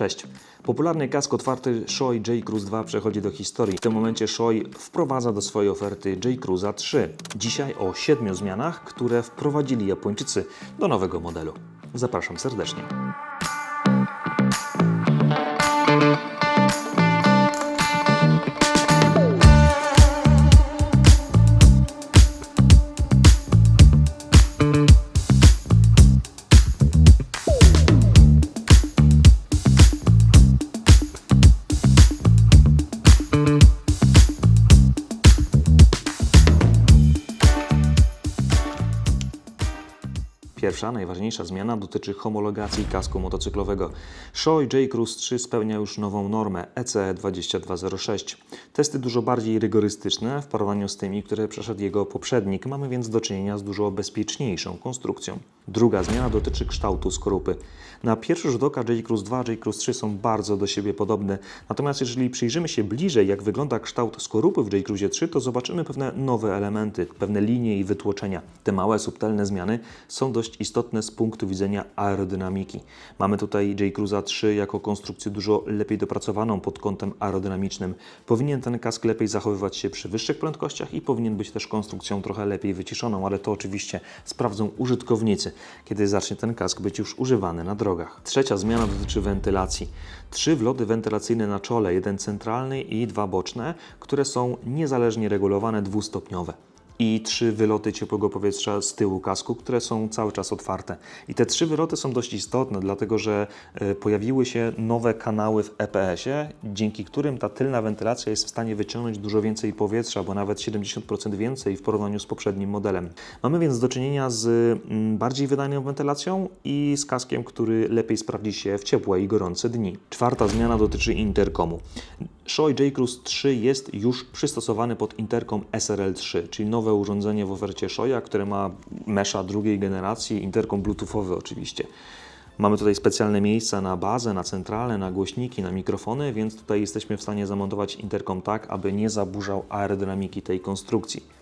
Cześć. Popularny kask otwarty Shoei J Cruise 2 przechodzi do historii. W tym momencie Shoei wprowadza do swojej oferty J Cruise'a 3. Dzisiaj o siedmiu zmianach, które wprowadzili Japończycy do nowego modelu. Zapraszam serdecznie. Pierwsza, najważniejsza zmiana dotyczy homologacji kasku motocyklowego. Shoei J Cruise 3 spełnia już nową normę ECE 2206. Testy dużo bardziej rygorystyczne w porównaniu z tymi, które przeszedł jego poprzednik. Mamy więc do czynienia z dużo bezpieczniejszą konstrukcją. Druga zmiana dotyczy kształtu skorupy. Na pierwszy rzut oka J Cruise 2, J Cruise 3 są bardzo do siebie podobne. Natomiast jeżeli przyjrzymy się bliżej, jak wygląda kształt skorupy w J Cruise 3, to zobaczymy pewne nowe elementy, pewne linie i wytłoczenia. Te małe, subtelne zmiany są dość istotne z punktu widzenia aerodynamiki. Mamy tutaj J Cruise'a 3 jako konstrukcję dużo lepiej dopracowaną pod kątem aerodynamicznym. Powinien ten kask lepiej zachowywać się przy wyższych prędkościach i powinien być też konstrukcją trochę lepiej wyciszoną, ale to oczywiście sprawdzą użytkownicy, kiedy zacznie ten kask być już używany na drogach. Trzecia zmiana dotyczy wentylacji. Trzy wloty wentylacyjne na czole, jeden centralny i dwa boczne, które są niezależnie regulowane dwustopniowe i trzy wyloty ciepłego powietrza z tyłu kasku, które są cały czas otwarte. I te trzy wyloty są dość istotne, dlatego że e, pojawiły się nowe kanały w EPS-ie, dzięki którym ta tylna wentylacja jest w stanie wyciągnąć dużo więcej powietrza, bo nawet 70% więcej w porównaniu z poprzednim modelem. Mamy więc do czynienia z mm, bardziej wydajną wentylacją i z kaskiem, który lepiej sprawdzi się w ciepłe i gorące dni. Czwarta zmiana dotyczy interkomu. Shoei J Cruise 3 jest już przystosowany pod interkom SRL3, czyli nowe urządzenie w ofercie Shoya, które ma mesza drugiej generacji, interkom bluetoothowy oczywiście. Mamy tutaj specjalne miejsca na bazę, na centralę, na głośniki, na mikrofony, więc tutaj jesteśmy w stanie zamontować interkom tak, aby nie zaburzał aerodynamiki tej konstrukcji.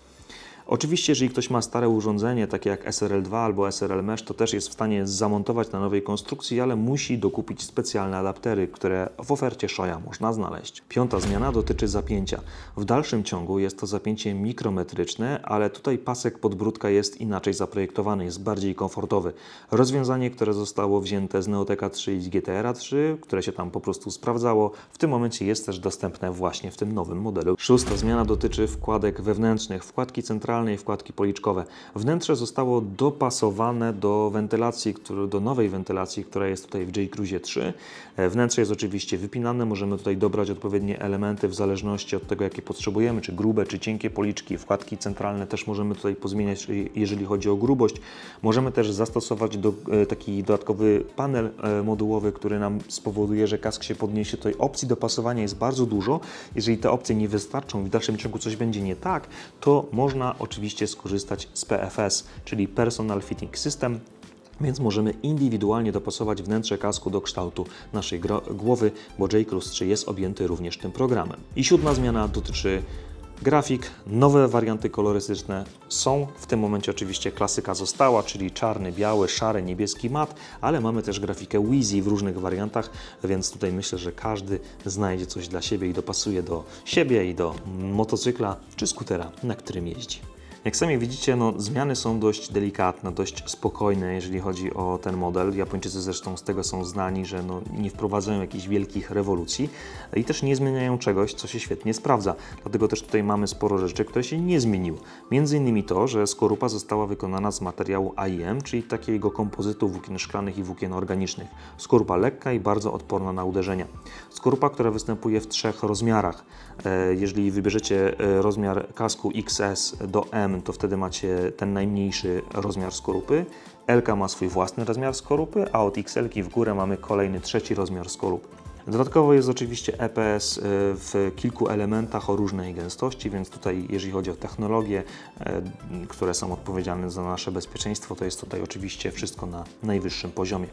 Oczywiście, jeżeli ktoś ma stare urządzenie, takie jak SRL2 albo SRL Mesh, to też jest w stanie zamontować na nowej konstrukcji, ale musi dokupić specjalne adaptery, które w ofercie Shoya można znaleźć. Piąta zmiana dotyczy zapięcia. W dalszym ciągu jest to zapięcie mikrometryczne, ale tutaj pasek podbródka jest inaczej zaprojektowany, jest bardziej komfortowy. Rozwiązanie, które zostało wzięte z Neoteka 3 i z GTR 3, które się tam po prostu sprawdzało, w tym momencie jest też dostępne właśnie w tym nowym modelu. Szósta zmiana dotyczy wkładek wewnętrznych, wkładki centralnej wkładki policzkowe. Wnętrze zostało dopasowane do wentylacji, do nowej wentylacji, która jest tutaj w J Cruise 3. E, Wnętrze jest oczywiście wypinane, możemy tutaj dobrać odpowiednie elementy w zależności od tego, jakie potrzebujemy, czy grube, czy cienkie policzki. Wkładki centralne też możemy tutaj pozmieniać, jeżeli chodzi o grubość. Możemy też zastosować do, e, taki dodatkowy panel e, modułowy, który nam spowoduje, że kask się podniesie. Tutaj opcji dopasowania jest bardzo dużo. Jeżeli te opcje nie wystarczą i w dalszym ciągu coś będzie nie tak, to można oczywiście skorzystać z PFS, czyli Personal Fitting System, więc możemy indywidualnie dopasować wnętrze kasku do kształtu naszej głowy, bo J Cruise 3 jest objęty również tym programem. I siódma zmiana dotyczy grafik. Nowe warianty kolorystyczne są. W tym momencie oczywiście klasyka została, czyli czarny, biały, szary, niebieski mat, ale mamy też grafikę Wheezy w różnych wariantach, więc tutaj myślę, że każdy znajdzie coś dla siebie i dopasuje do siebie i do motocykla czy skutera, na którym jeździ. Jak sami widzicie, no, zmiany są dość delikatne, dość spokojne, jeżeli chodzi o ten model. Japończycy zresztą z tego są znani, że no, nie wprowadzają jakichś wielkich rewolucji i też nie zmieniają czegoś, co się świetnie sprawdza. Dlatego też tutaj mamy sporo rzeczy, które się nie zmieniły. Między innymi to, że skorupa została wykonana z materiału AIM, czyli takiego kompozytu włókien szklanych i włókien organicznych. Skorupa lekka i bardzo odporna na uderzenia. Skorupa, która występuje w trzech rozmiarach. E, Jeżeli wybierzecie e, rozmiar kasku XS do M, to wtedy macie ten najmniejszy rozmiar skorupy. LK ma swój własny rozmiar skorupy, a od XL w górę mamy kolejny trzeci rozmiar skorupy. Dodatkowo jest oczywiście EPS y, w kilku elementach o różnej gęstości, więc tutaj jeżeli chodzi o technologie, e, które są odpowiedzialne za nasze bezpieczeństwo, to jest tutaj oczywiście wszystko na najwyższym poziomie.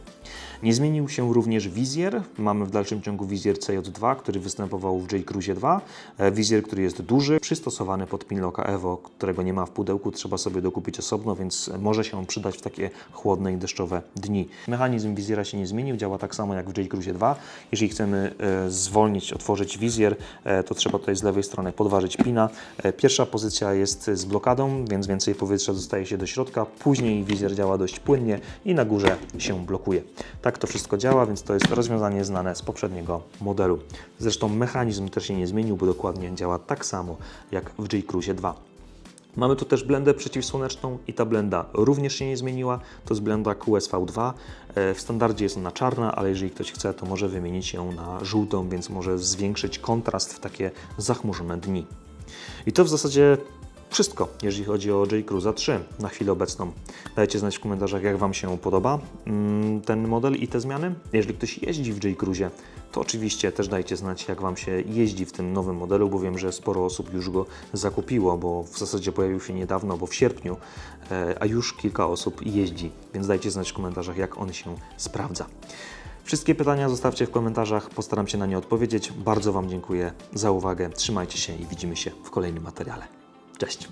Nie zmienił się również wizjer. Mamy w dalszym ciągu wizjer CJ2, który występował w J-Cruise 2. E, Wizjer, który jest duży, przystosowany pod Pinlocka Evo, którego nie ma w pudełku, trzeba sobie dokupić osobno, więc może się on przydać w takie chłodne i deszczowe dni. Mechanizm wizjera się nie zmienił, działa tak samo jak w J-Cruise 2. Jeżeli chcemy e, zwolnić, otworzyć wizjer, e, to trzeba tutaj z lewej strony podważyć pina. E, Pierwsza pozycja jest z blokadą, więc więcej powietrza dostaje się do środka. Później wizjer działa dość płynnie i na górze się blokuje. Tak to wszystko działa, więc to jest rozwiązanie znane z poprzedniego modelu. Zresztą mechanizm też się nie zmienił, bo dokładnie działa tak samo jak w J-Cruise 2. Mamy tu też blendę przeciwsłoneczną i ta blenda również się nie zmieniła. To jest blenda QSV2. E, W standardzie jest ona czarna, ale jeżeli ktoś chce, to może wymienić ją na żółtą, więc może zwiększyć kontrast w takie zachmurzone dni. I to w zasadzie wszystko, jeżeli chodzi o J-Cruiser 3 na chwilę obecną. Dajcie znać w komentarzach, jak Wam się podoba mm, ten model i te zmiany. Jeżeli ktoś jeździ w J-Cruisie, to oczywiście też dajcie znać, jak Wam się jeździ w tym nowym modelu, bo wiem, że sporo osób już go zakupiło, bo w zasadzie pojawił się niedawno, bo w sierpniu, e, a już kilka osób jeździ, więc dajcie znać w komentarzach, jak on się sprawdza. Wszystkie pytania zostawcie w komentarzach, postaram się na nie odpowiedzieć. Bardzo Wam dziękuję za uwagę, trzymajcie się i widzimy się w kolejnym materiale. Cześć!